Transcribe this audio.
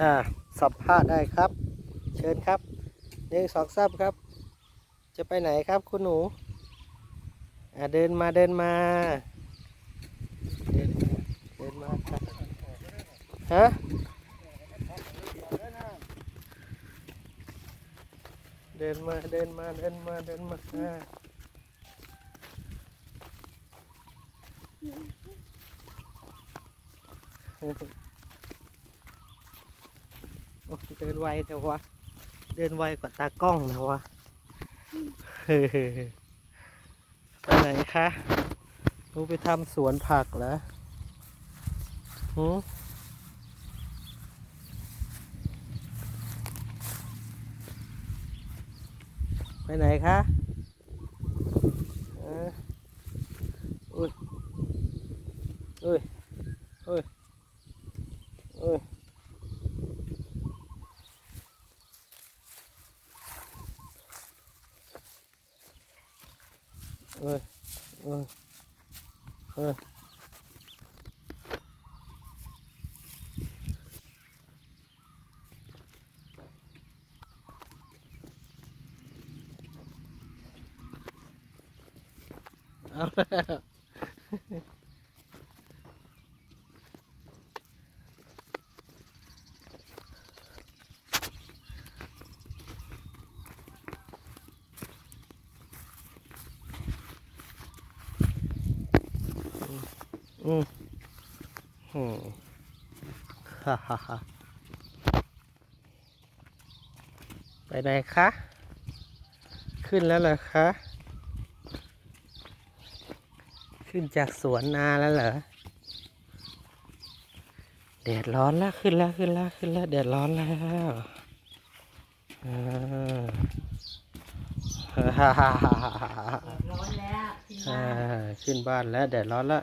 อ่าสัมภาษณ์ได้ครับ เชิญครับหนึ่งสองสามครับ จะไปไหนครับคุณหนูอ่าเดินมาเดินมา เดินมาเดินมาครับฮะเดินมาเดินมาเดินมาเดินมาอ่า โอ้เดินไวแต่ว่าเดินไวกว่าตากล้องนะวะเฮ้ไปไหนคะหนูไปทำสวนผักเหรอหืไปไหนคะเอออุ้ยอุ้ยอุ้ยอุ้ย อุ้ยอุ้ยอุ้ยเอาแล้ว อืมอืมฮ่าฮ่าฮ่าไปไหนคะ ขึ้นแล้วเหรอคะ ขึ้นจากสวนนาแล้วเหรอแดดร้อนแล้วขึ้นแล้วขึ้นแล้วขึ้นแล้วแดดร้อนแล้วอ่าฮ่าฮ่าฮ่าฮ่าฮ่าฮ่าร้อนแล้วที่อ่าบ้านขึ้นบ้านแล้วแดดร้อนแล้ว